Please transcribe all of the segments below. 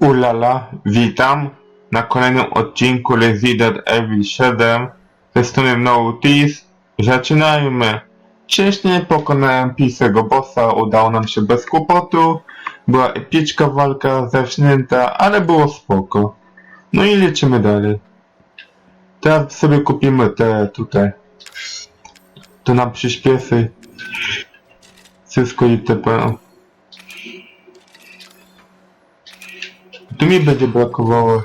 Ulala, witam na kolejnym odcinku Resident Evil 7 ze strony Notice. Zaczynajmy. Wcześniej pokonałem pierwszego bossa, udało nam się bez kłopotu. Była epicka walka zacznięta, ale było spoko. No i lecimy dalej. Teraz sobie kupimy te tutaj. To nam przyspieszy. Wszystko itp. Tu mi będzie brakowało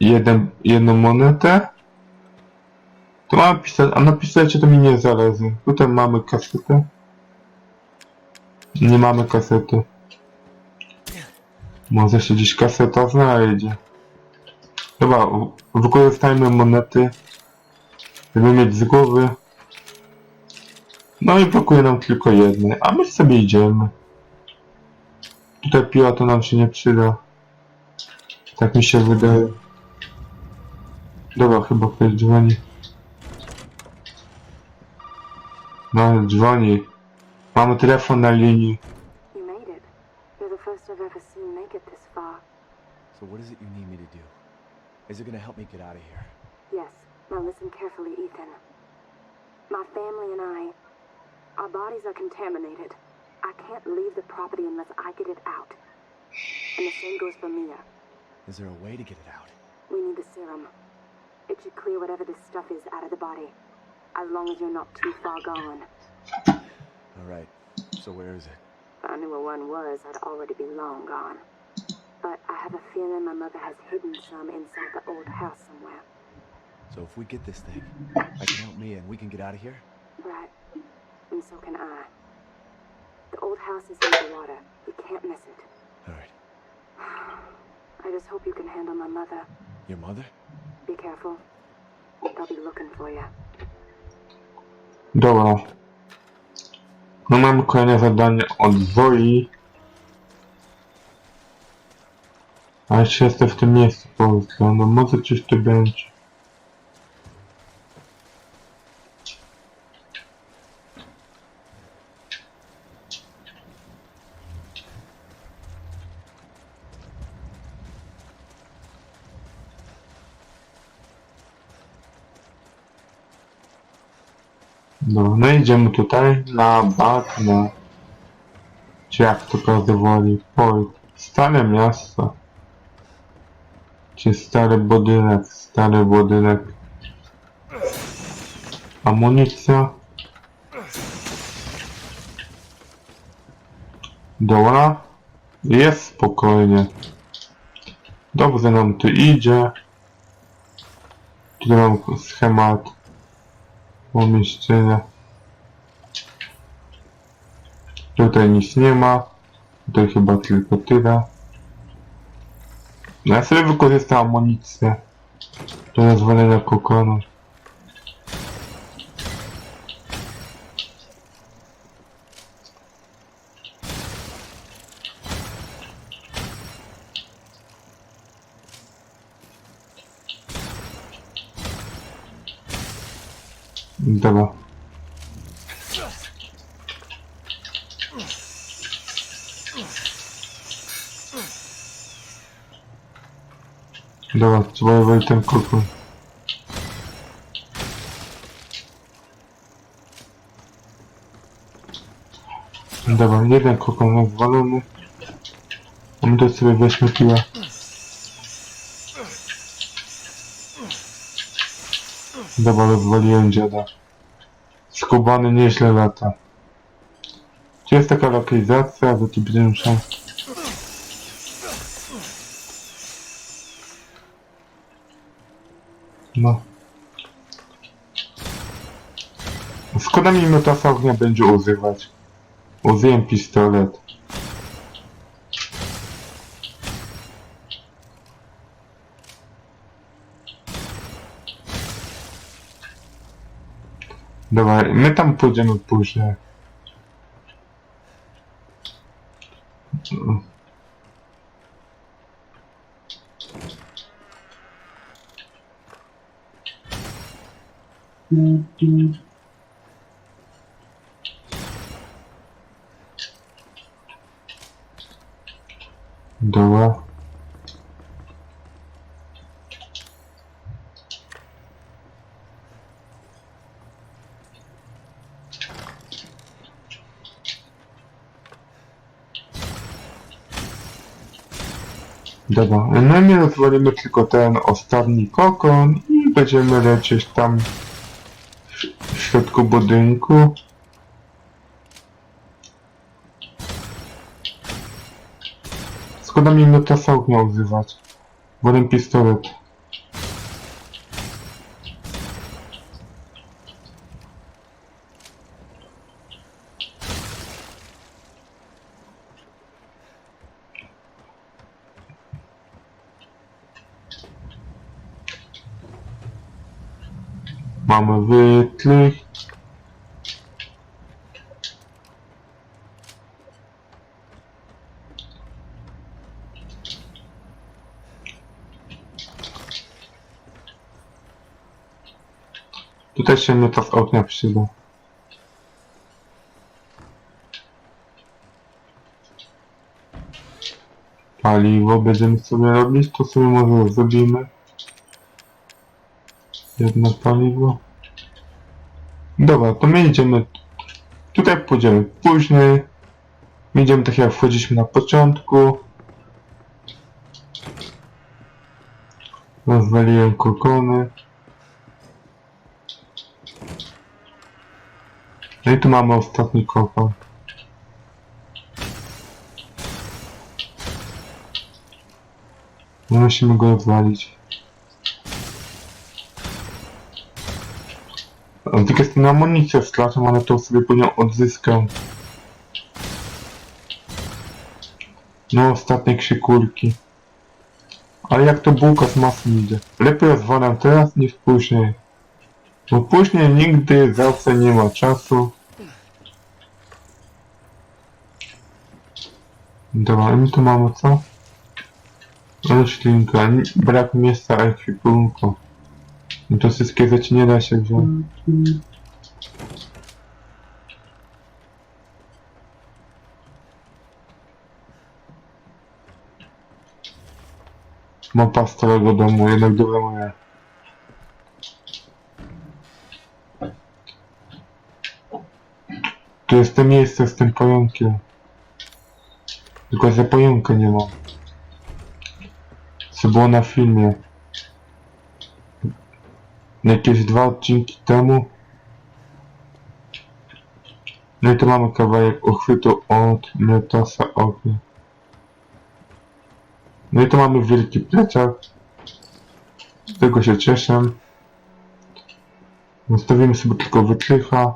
jeden, jedną monetę. Tu mamy pisać, a na pistolecie to mi nie zależy. Tutaj mamy kasetę. Nie mamy kasety. Może się gdzieś kaseta znajdzie. Dobra, wykorzystajmy monety. Żeby mieć z głowy. No i brakuje nam tylko jednej, a my sobie idziemy. Tutaj piła to nam się nie przyda. Tak mi się wydaje. Dobra, chyba ktoś dzwoni. No, dzwoni. Mamy telefon na linii. You made it. You're the first I've ever seen make it this far. So what is it you need me to do? Is it gonna help me get out of here? Yes. Now listen carefully, Ethan. My family and I, our bodies are contaminated. I can't leave the property unless I get it out. And the same goes for Mia. Is there a way to get it out? We need the serum. It should clear whatever this stuff is out of the body. As long as you're not too far gone. Alright, so where is it? If I knew where one was, I'd already be long gone. But I have a feeling my mother has hidden some inside the old house somewhere. So if we get this thing, I can help Mia and we can get out of here? Right. And so can I. The old house is in underwater. We can't miss it. Alright. I just hope you can handle my mother. Your mother? Be careful. They'll be looking for you. Dobra. No mamy kolejne zadanie od Zoi. A jeszcze jestem w tym miejscu po no może coś tu będzie. No, no idziemy tutaj na bagna. Czy jak to każdy woli? Oj, stare miasto. Czy stary budynek, stary budynek. Amunicja. Dobra. Jest spokojnie. Dobrze nam tu idzie. Tu mam schemat pomieszczenia. Tutaj nic nie ma. Tutaj chyba tylko tyle. Ja sobie wykorzystam amunicję do rozwalenia kokonu. Dobra. Dobra, trzeba wejść ten kokon. Dobra, jeden kokon rozwalony. A my to sobie weźmy piłę. Dobra, rozwaliłem dziada. Skubany nieźle lata. Czy jest taka lokalizacja, że tu będziemy musiał... No. Szkoda mi miotasa ognia będzie używać. Użyję pistolet. Давай, мы там будемо позже. Mm-hmm. Давай. Dobra, no my rozwalimy tylko ten ostatni kokon i będziemy lecieć tam w, środku budynku. Szkoda mi Mutasa ognia używać. Wolę pistolet. Mamy wytrych. Tutaj się mnie to ognia przyda. Paliwo będziemy sobie robić, to sobie może zrobimy. Jedno paliwo. Dobra, to my idziemy. Tutaj pójdziemy później. My idziemy tak jak wchodziliśmy na początku. Rozwaliłem kokony. No i tu mamy ostatni kokon. Musimy go rozwalić. Tylko jest na amunicję stracam, ale to sobie później odzyskam. No ostatnie krzykulki. Ale jak to bułka z masy idzie. Lepiej rozwalam teraz niż później. Bo później nigdy zawsze nie ma czasu. Dobra, my tu mamy co? Roślinka, brak miejsca ekwipunku. No to wszystkie rzeczy nie da się wziąć. Mapa starego domu, jednak dobre moje. Tu jest to miejsce z tym pająkiem. Tylko, że pająka nie ma. Co było na filmie. Jakieś dwa odcinki temu. No i tu mamy kawałek uchwytu od Metasa ognia. No i tu mamy wielki plecak. Z tego się cieszę. Zostawimy sobie tylko wytrycha.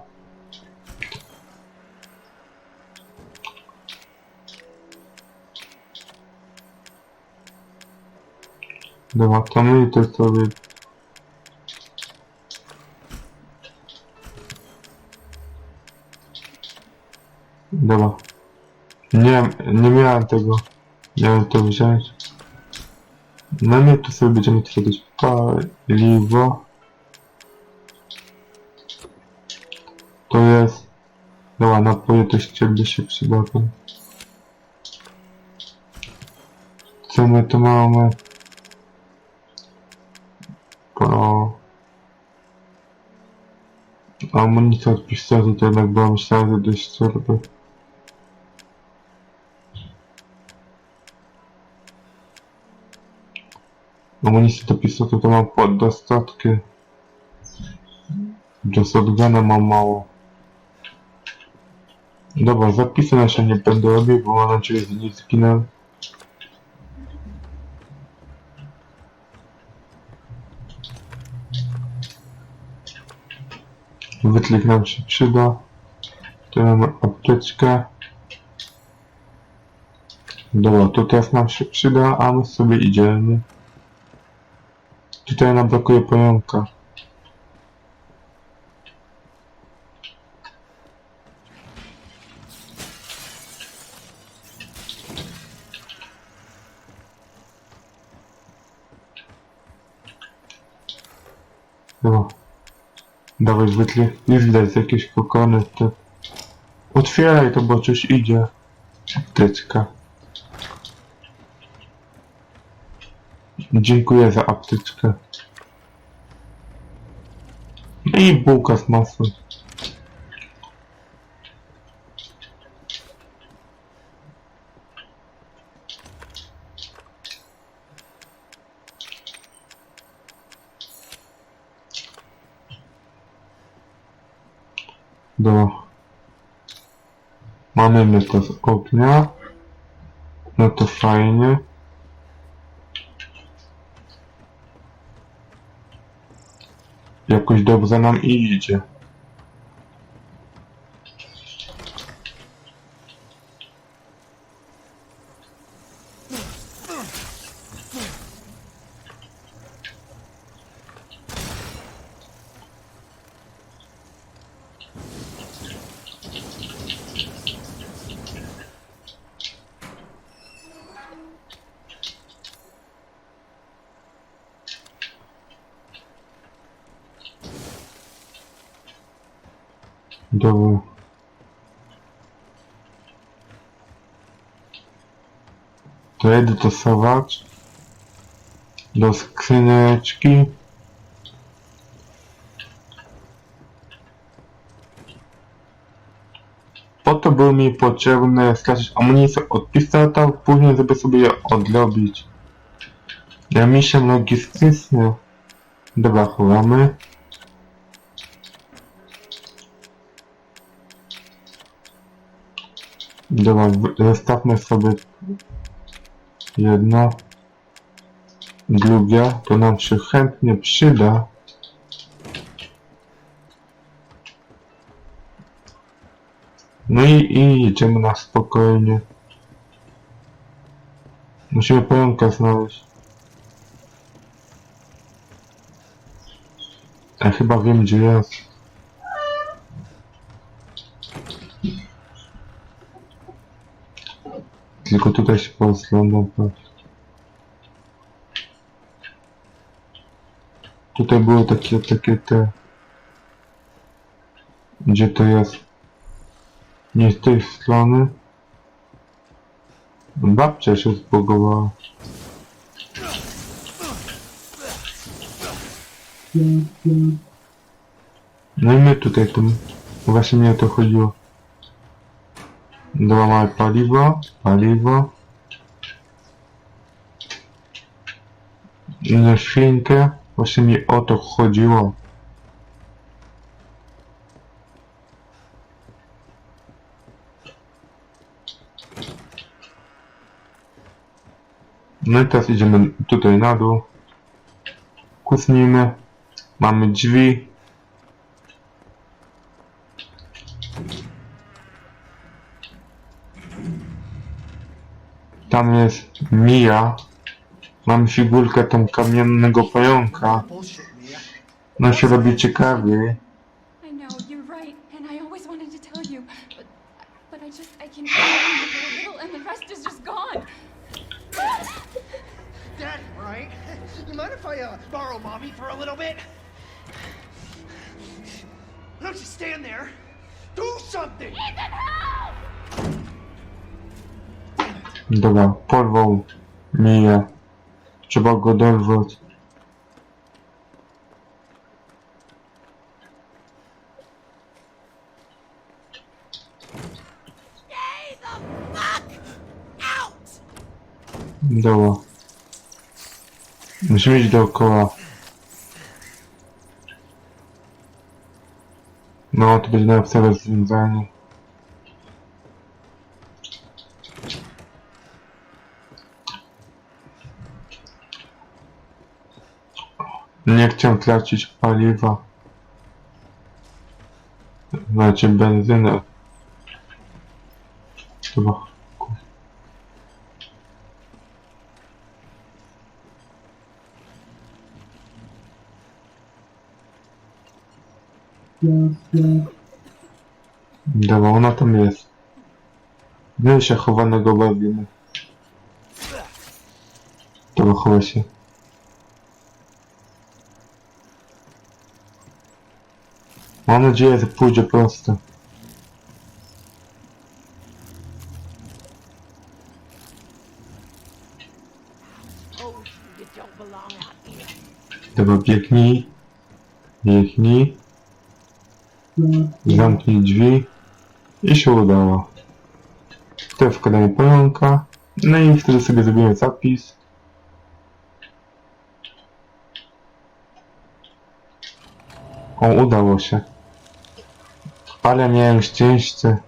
Dobra, to my to sobie... Dobra. Nie, nie miałem tego. Miałem to wziąć. No my tu sobie będziemy tworzyć paliwo. To jest... Dobra, napoje to ścierby się przydadzą. Co my tu mamy? Po... Amunicja od pistoletu to jednak była myślałem, że dość ścierby. Amunicji do pistoletu to mam pod dostatki. Do shotguna mam mało. Dobra, zapisy nasze nie będę robił, bo mam nadzieję, że nie zginę. Wytrych nam się przyda. Tu mamy apteczkę. Dobra, to teraz nam się przyda, a my sobie idziemy. Tutaj nam brakuje pająka. Dobra. Dawaj wytli. Nie widać jakieś kokony. To... Otwieraj to, bo coś idzie. Apteczka. Dziękuję za apteczkę. I bułka z masłem. Do... Mamy my to z ognia. No to fajnie. Dobrze nam idzie. Do... To jedę dostosować do skrzyneczki. Po to były mi potrzebne stracić amunicję od pistoleta, później żeby sobie je odrobić. Ja myślę logistycznie. Dobra, chowamy. Dobra, zostawmy sobie jedno. Drugie, to nam się chętnie przyda. No i, i idziemy na spokojnie. Musimy pająka znaleźć. Ja chyba wiem gdzie jest. Tylko tutaj się patrz. Tutaj było takie, takie te... Gdzie to jest? Nie z tej strony. Babcia się zbogowała. No i my tutaj tym... Właśnie mnie o to chodziło. Dobra, mamy paliwo, paliwo. Na świnkę. Właśnie mi o to chodziło. No i teraz idziemy tutaj na dół. Kusnijmy. Mamy drzwi. Tam jest Mia. Mam figurkę tam kamiennego pająka. No się robi ciekawie. Trzeba go dorwać. Dobra. Musimy iść dookoła. No, to będzie najlepsze rozwiązanie. Nie chcę tracić paliwa. Znaczy benzynę. Chyba. Dobra, ona tam jest. Nie się chowanego bawimy. Dobra, chowa się. Mam nadzieję, że pójdzie prosto. Dobra, biegnij. Biegnij. Zamknij drzwi. I się udało. Tutaj wkładamy pająka. No i wtedy sobie zrobimy zapis. O, udało się. Ale miałem szczęście.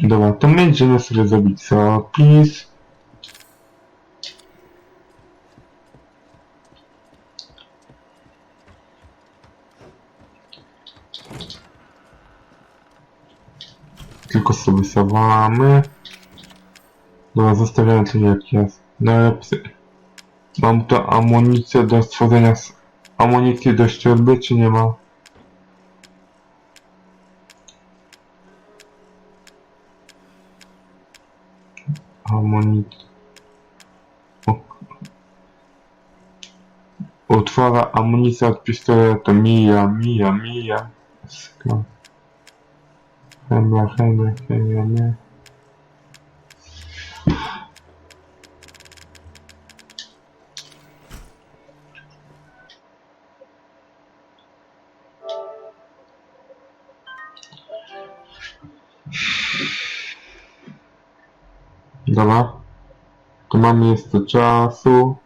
Dobra, to my idziemy sobie zrobić zapis. Tylko sobie sawamy. Dobra, zostawiamy to jak jest. Najlepszy. Mam tu amunicję do stworzenia amunicji do strzelby, czy nie ma? Amunicja. Utwora amunicja od pistoletu. Mija, mija, mija. Sklep. Chemia, chemia, chemia, nie. Dobra. Tu mamy jeszcze czasu.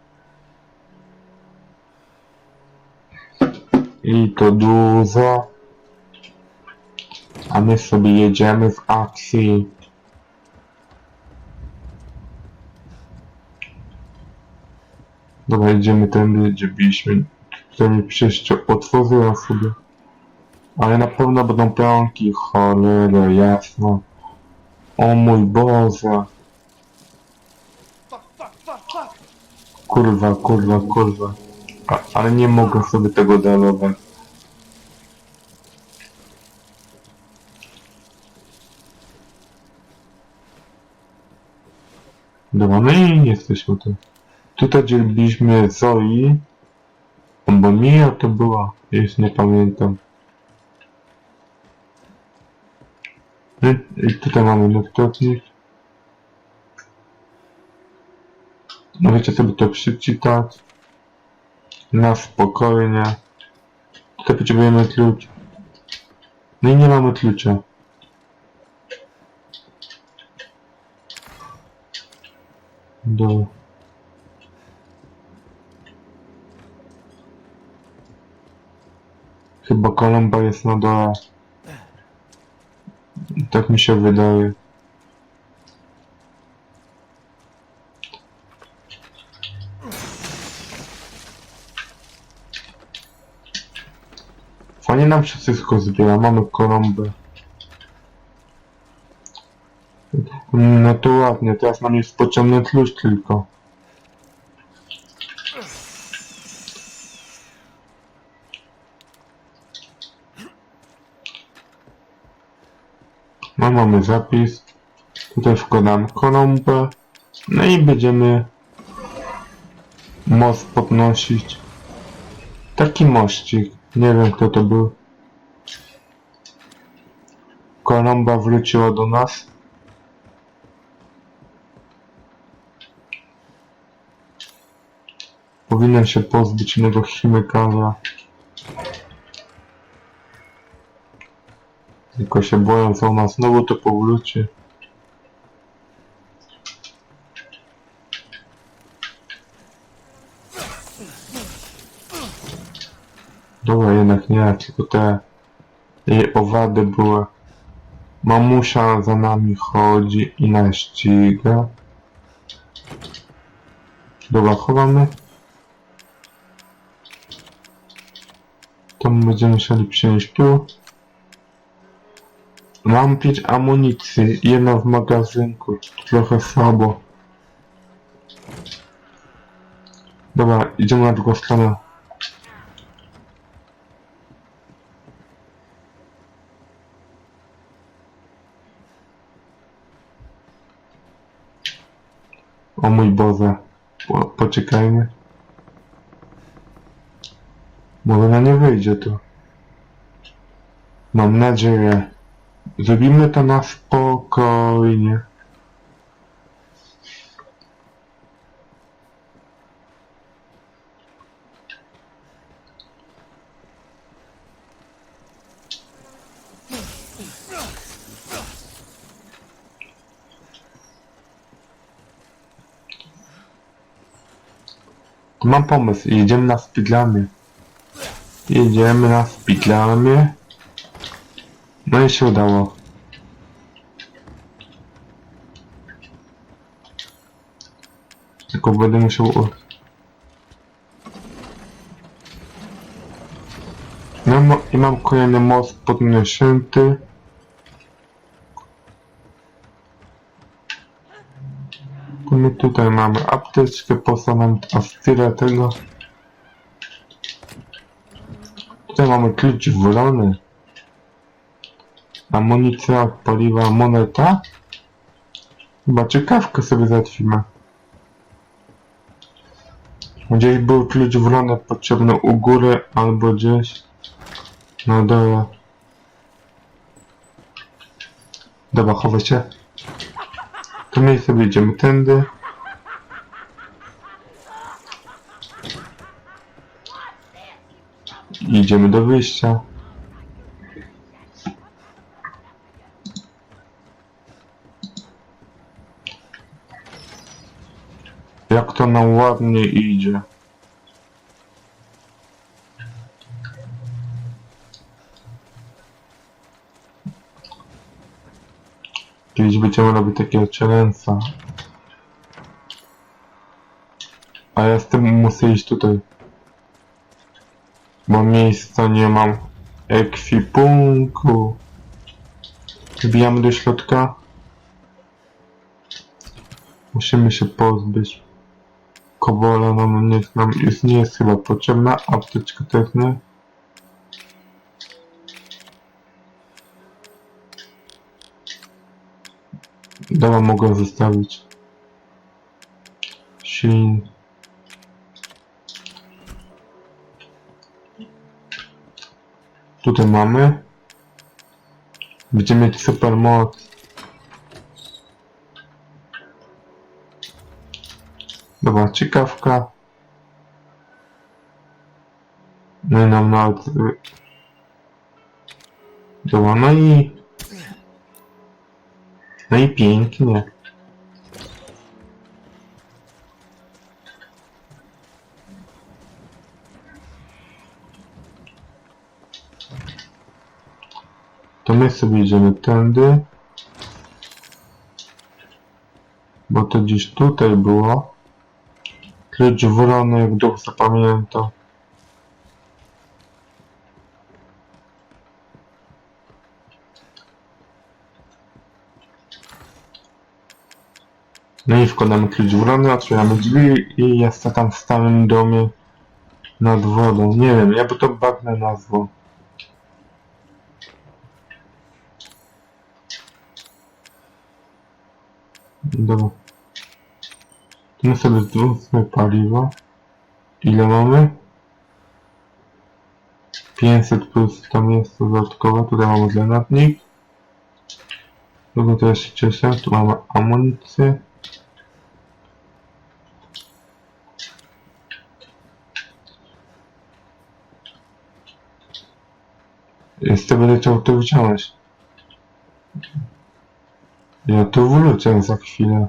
I to dużo. A my sobie jedziemy w akcji. Dobra, jedziemy tędy, gdzie byliśmy. Tutaj przejście otworzyłem sobie. Ale na pewno będą pionki, cholera, jasno. O mój Boże. Kurwa, kurwa, kurwa. A, ale nie mogę sobie tego dalować. Dobra, no i jesteśmy tu. Tutaj gdzie byliśmy Zoi. Bo Mia to była, już nie pamiętam. No i- tutaj mamy notatnik. Możecie sobie to przeczytać. Na spokojnie. Tutaj potrzebujemy klucz. No i nie mamy klucza. Do... Chyba kolumba jest na dole. Tak mi się wydaje. Fajnie nam się wszystko zbiera, mamy kolombę. No to ładnie, teraz nam jest potrzebny klucz tylko. No mamy zapis. Tutaj wkładam kolombę. No i będziemy most podnosić. Taki mościk. Nie wiem kto to był. Kolomba wróciła do nas. Powinien się pozbyć innego chemikala. Tylko się boję, co ona znowu to powróci. Dobra, jednak nie, tylko te jej owady były. Mamusia za nami chodzi i nas ściga. Dobra, chowamy. To my będziemy musieli przynieść tu. Mam amunicji, jedna w magazynku, trochę słabo. Dobra, idziemy na drugą stronę. O mój Boże. Po, poczekajmy. Może na nie wyjdzie to. Mam nadzieję. Zrobimy to na spokojnie. Mam pomysł, jedziemy na speedlamie. Jedziemy na speedlamie. No i się udało. Tylko będę musiał... No i mam kolejny most podniesięty. My tutaj mamy apteczkę, po nam astyrę tego. Tutaj mamy klucz wolony. Amunicja, paliwa, moneta. Chyba ciekawkę sobie załatwimy. Gdzieś był klucz wolony potrzebny u góry albo gdzieś na dole. Dobra, chowaj się. To my sobie idziemy tędy. Idziemy do wyjścia. Jak to nam ładnie idzie. Kiedyś będziemy robić takiego challenge'a. A ja z tym muszę iść tutaj. Bo miejsca nie mam. Ekwipunku. Wbijamy do środka. Musimy się pozbyć. Kobola nam nie, nam jest, nie jest chyba potrzebna. Apteczka też nie. Dobra, mogę zostawić. Shin. Tutaj mamy. Będziemy mieć super moc. Dobra, ciekawka. No i nam nawet... Dobra, no i... No i pięknie. To my sobie idziemy tędy. Bo to gdzieś tutaj było. Klucz wrony, jak duch zapamiętał. No i wkładamy klucz wrony, otwieramy drzwi i jest tam w stałym domie nad wodą. Nie wiem, ja by to bagnę nazwał. Dobra. My sobie zdrówmy paliwo. Ile mamy? 500 plus to dodatkowe. Tutaj mamy granatnik. Dobra, to ja się cieszę. Tu mamy amunicję. Jeszcze będę chciał to wyciągnąć. Ja tu wrócę za chwilę.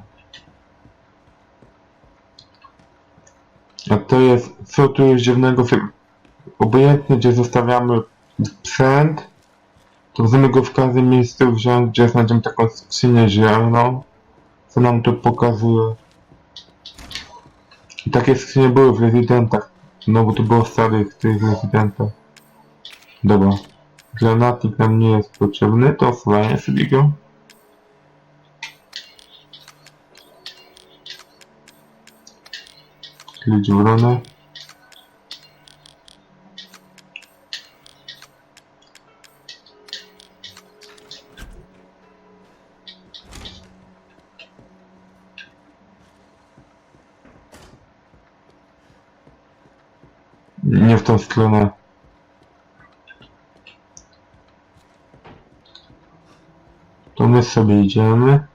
A to jest, co tu jest dziwnego, obojętnie gdzie zostawiamy sprzęt, to możemy go w każdym miejscu wziąć, gdzie znajdziemy taką skrzynię zieloną, co nam to pokazuje. I takie skrzynie były w rezydentach, no bo to było w starych tych rezydentach. Dobra, granatnik nam nie jest potrzebny, to osłanię sobie go. Klucz. Nie w tą stronę. To my sobie idziemy.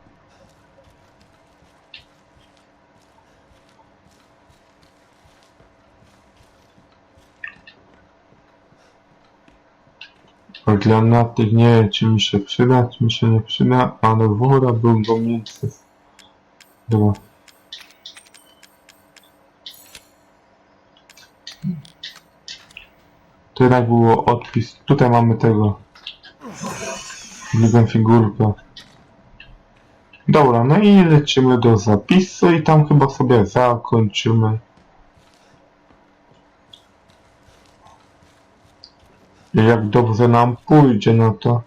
Tych nie wiem, czy mi się przyda, czy mi się nie przyda, ale wora był go między. Dobra. Tutaj było odpis. Tutaj mamy tego. Drugą figurkę. Dobra, no i lecimy do zapisu i tam chyba sobie zakończymy. Jak dobrze nam pójdzie na to.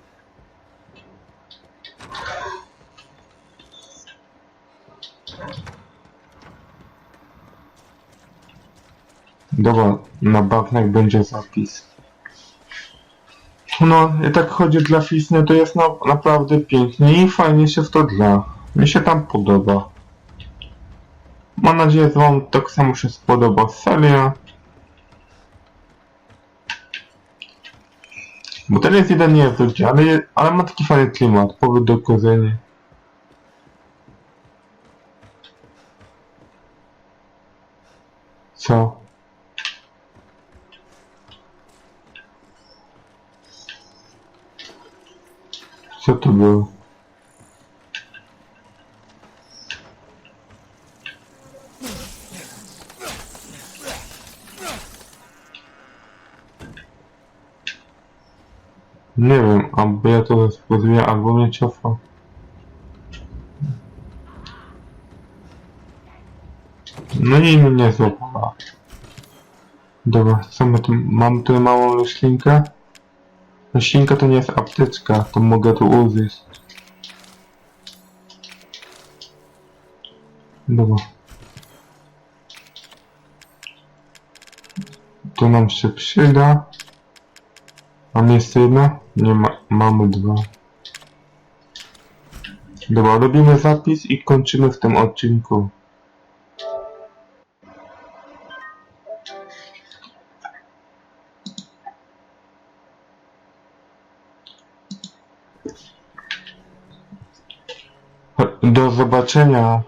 Dobra, na bagnek będzie zapis. No, i tak chodzi dla Fisny, to jest na, naprawdę pięknie i fajnie się w to gra. Mi się tam podoba. Mam nadzieję, że wam tak samo się spodoba seria. Bo ten jest jeden nie jest drugi, ale, ale ma taki fajny klimat, powrót do korzeni. Co? Co to było? Nie wiem, albo ja to rozpoznaję, albo mnie ciofa. No i mnie złapała. Dobra, co my tu, mam tu małą roślinkę? Roślinka to nie jest apteczka, to mogę tu użyć. Dobra. To nam się przyda. Mam jeszcze jedna? Nie ma, mamy dwa. Dobra, robimy zapis i kończymy w tym odcinku. Zobaczenia.